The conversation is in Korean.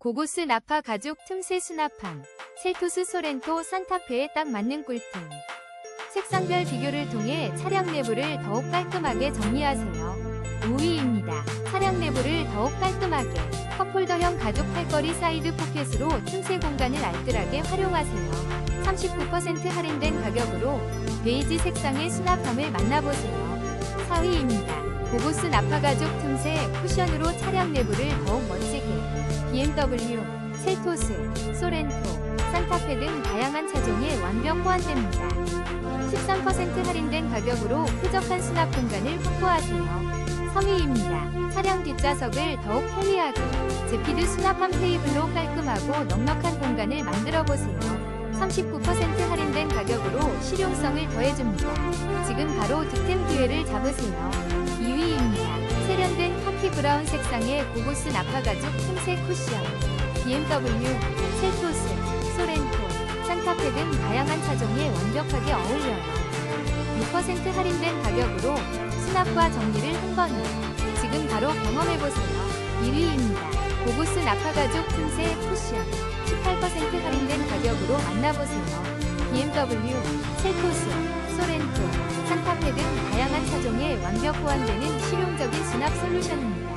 고고스 나파 가죽 틈새 수납함, 셀토스 소렌토 산타페에 딱 맞는 꿀템. 색상별 비교를 통해 차량 내부를 더욱 깔끔하게 정리하세요. 5위입니다. 차량 내부를 더욱 깔끔하게 컵홀더형 가죽 팔걸이 사이드 포켓으로 틈새 공간을 알뜰하게 활용하세요. 39% 할인된 가격으로 베이지 색상의 수납함을 만나보세요. 4위입니다. 고고스 나파 가죽 틈새 쿠션으로 차량 내부를 더욱 멋지게 BMW, 셀토스, 소렌토, 산타페 등 다양한 차종에 완벽 호환됩니다. 13% 할인된 가격으로 쾌적한 수납 공간을 확보하세요. 3위입니다. 차량 뒷좌석을 더욱 편리하게 제피드 수납함 테이블로 깔끔하고 넉넉한 공간을 만들어 보세요. 39% 할인된 가격으로 실용성을 더해줍니다. 지금 바로 득템 기회를 잡으세요. 브라운 색상의 고고스 나파 가죽 틈새 쿠션 BMW, 셀토스, 소렌토, 산타페 등 다양한 차종에 완벽하게 어울려요. 6% 할인된 가격으로 수납과 정리를 한 번에 지금 바로 경험해보세요. 1위입니다. 고고스 나파 가죽 틈새 쿠션 18% 할인된 가격으로 만나보세요. BMW, 셀토스, 소렌토, 산타페 등 다양한 차종에 완벽 호환되는 실용적인 수납 솔루션입니다.